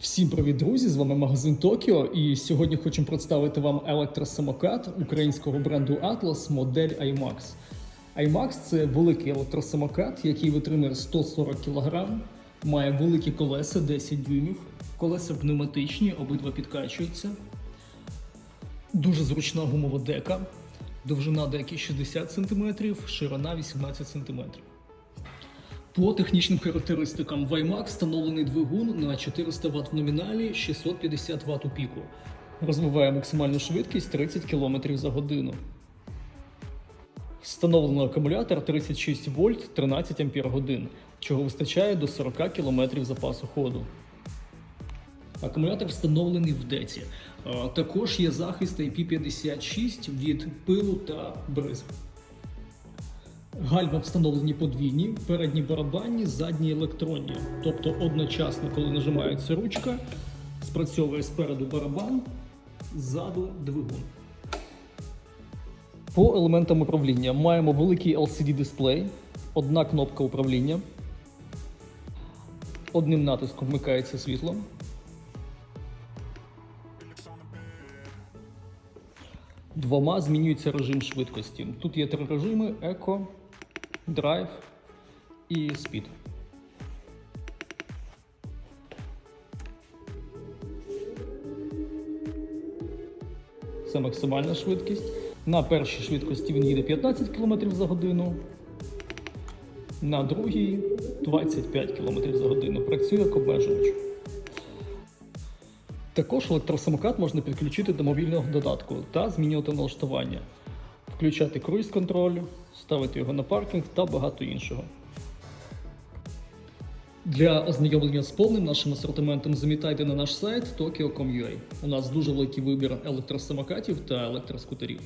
Всім привіт, друзі! З вами магазин Токіо. І сьогодні хочемо представити вам електросамокат українського бренду Atlas модель iMax. iMax це великий електросамокат, який витримує 140 кг, має великі колеса 10 дюймів, колеса пневматичні, обидва підкачуються. Дуже зручна гумова дека, довжина деки 60 см, ширина 18 см. По технічним характеристикам в iMax встановлений двигун на 400 Вт в номіналі, 650 Вт у піку. Розвиває максимальну швидкість 30 км за годину. Встановлено акумулятор 36 вольт 13 ампер чого вистачає до 40 км запасу ходу. Акумулятор встановлений в деці. Також є захист IP56 від пилу та бризг. Гальма встановлені подвійні, передні барабанні, задні електронні. Тобто одночасно, коли нажимається ручка, спрацьовує спереду барабан, ззаду двигун. По елементам управління маємо великий LCD-дисплей, одна кнопка управління. Одним натиском вмикається світло. Двома змінюється режим швидкості. Тут є три режими: еко, драйв і спід. Це максимальна швидкість. На першій швидкості він їде 15 км за годину. На другій 25 км за годину. Працює як обмежувач. Також електросамокат можна підключити до мобільного додатку та змінювати налаштування, включати круїз-контроль, ставити його на паркінг та багато іншого. Для ознайомлення з повним нашим асортиментом замітайте на наш сайт tokyo.com.ua. У нас дуже великий вибір електросамокатів та електроскутерів.